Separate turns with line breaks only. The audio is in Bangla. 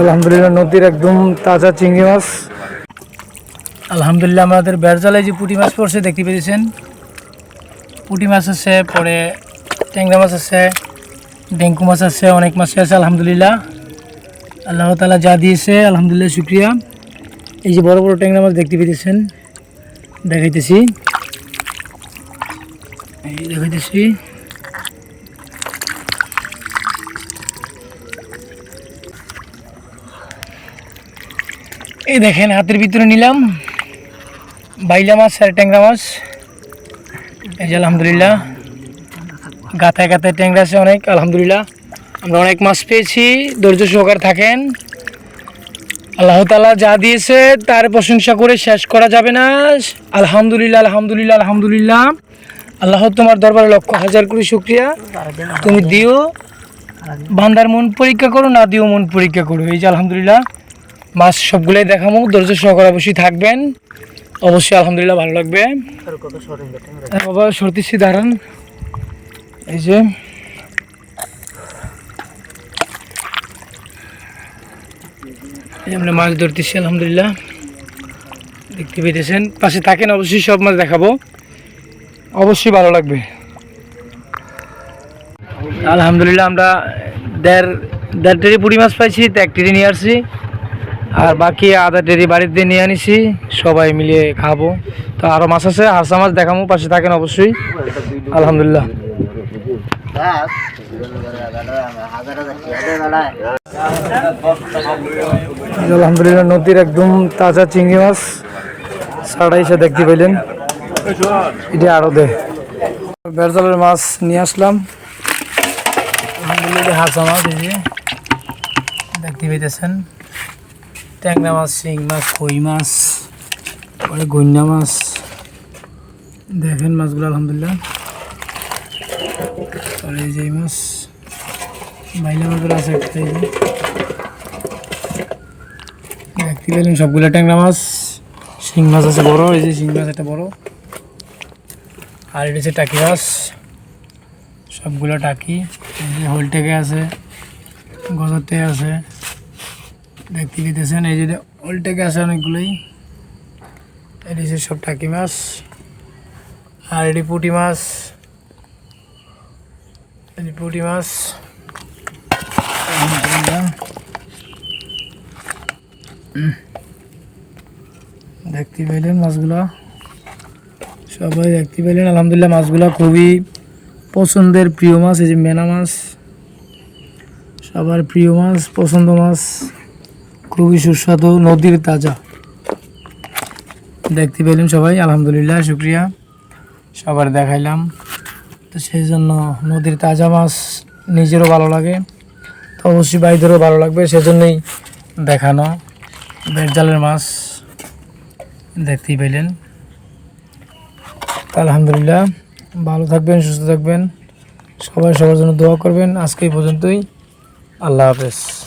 আলহামদুলিল্লাহ, নদীর একদম তাজা চিংড়ি মাছ। আলহামদুলিল্লাহ, আমাদের বেড়জালায় যে পুঁটি মাছ পড়ছে, দেখতে পেয়েছেন পুঁটি মাছ আছে, পরে ট্যাংরা মাছ আছে ডেঙ্কু মাছ আছে, অনেক মাছই আছে, আলহামদুলিল্লাহ। আল্লাহ তালা যা দিয়েছে, আলহামদুলিল্লাহ, শুক্রিয়া। এই যে বড় বড় ট্যাংরা মাছ দেখতে পেয়েছেন দেখাইতেছি। দেখাইতেছি। এই দেখেন, হাতের ভিতরে নিলাম। বাইলা মাছ আর ট্যাংরা মাছ। এই যে আলহামদুলিল্লাহ। গাথায় গাথায় ট্যাংরা আছে অনেক, আলহামদুলিল্লাহ। আমরা অনেক মাছ পেয়েছি, ধৈর্য সহকার থাকেন। আল্লাহ তালা যা দিয়েছে তার প্রশংসা করে শেষ করা যাবে না। আলহামদুলিল্লাহ আলহামদুলিল্লাহ আলহামদুলিল্লাহ। আল্লাহ তোমার দরবারে লক্ষ হাজার কোটি শুক্রিয়া। তুমি দিও। বান্দার মন পরীক্ষা করো, না দিও মন পরীক্ষা করো। এই যে আলহামদুলিল্লাহ। মাছ সবগুলোই দেখাবো ধৈর্য সহকারে অবশ্যই থাকবেন। অবশ্যই আলহামদুলিল্লাহ ভালো লাগবে। হ্যাঁ বাবা সরতিছি দাঁড়ান। এই যে। এই যে আমরা মাছ ধরতেছি আলহামদুলিল্লাহ। দেখতে পেতেছেন। পাশে থাকেন অবশ্যই সব মাছ দেখাবো। অবশ্যই ভালো লাগবে। আলহামদুলিল্লাহ আমরা দেড় দেড় টেরি পুঁটি মাছ পাইছি তো এক টেরি নিয়ে আসছি। আর বাকি আধা টেরি বাড়িতে নিয়ে আনিছি, সবাই মিলিয়ে খাব। তো আরও মাছ আছে, হাসা মাছ দেখাবো পাশে থাকেন অবশ্যই। আলহামদুলিল্লাহ। আলহামদুলিল্লাহ, নদীর একদম তাজা চিংড়ি মাছ। ছাড়াইছে দেখতে পেলেন এটি আরও দে। বেড়জালের মাছ নিয়ে আসলাম। আলহামদুলিল্লাহ, হাসা মাছ দেখতে পেতেছেন ট্যাংরা মাছ, শিং মাছ, কই মাছ, পরে গন্যা মাছ। দেখেন মাছগুলো, আলহামদুলিল্লাহ। আর এই যে মাছ মাইলা মাছগুলো আছে একটা যে। দেখতে পেলেন সবগুলো ট্যাংরা মাছ। শিং মাছ আছে বড়, এই যে শিং মাছ একটা বড়। আর এটা হচ্ছে টাকি মাছ। সবগুলো টাকি, এই যে হোলটেকে আছে, গজাতে আছে। দেখতে পেতেছেন এই যে হোলটেকে আছে অনেকগুলোই। এটা সব টাকি মাছ, আর এটি পুঁটি মাছ। যে পুঁটি মাছ। দেখতে পেলেন মাছগুলা? সবাই দেখতে পেলেন আলহামদুলিল্লাহ মাছগুলা খুবই পছন্দের প্রিয় মাছ, এই যে মেনা মাছ। সবার প্রিয় মাছ, পছন্দ মাছ। খুবই সুস্বাদু, নদীর তাজা। দেখতে পেলেন সবাই, আলহামদুলিল্লাহ, শুক্রিয়া। সবার দেখাইলাম। তো সেই জন্য নদীর তাজা মাছ নিজেরও ভালো লাগে, তো অবশ্যই ভাইদেরও ভালো লাগবে, সেজন্যই দেখানো বেড়জালের মাছ। দেখতেই পেলেন। আলহামদুলিল্লাহ, ভালো থাকবেন, সুস্থ থাকবেন। সবাই সবার জন্য দোয়া করবেন। আজকে এই পর্যন্তই। আল্লাহ হাফেজ।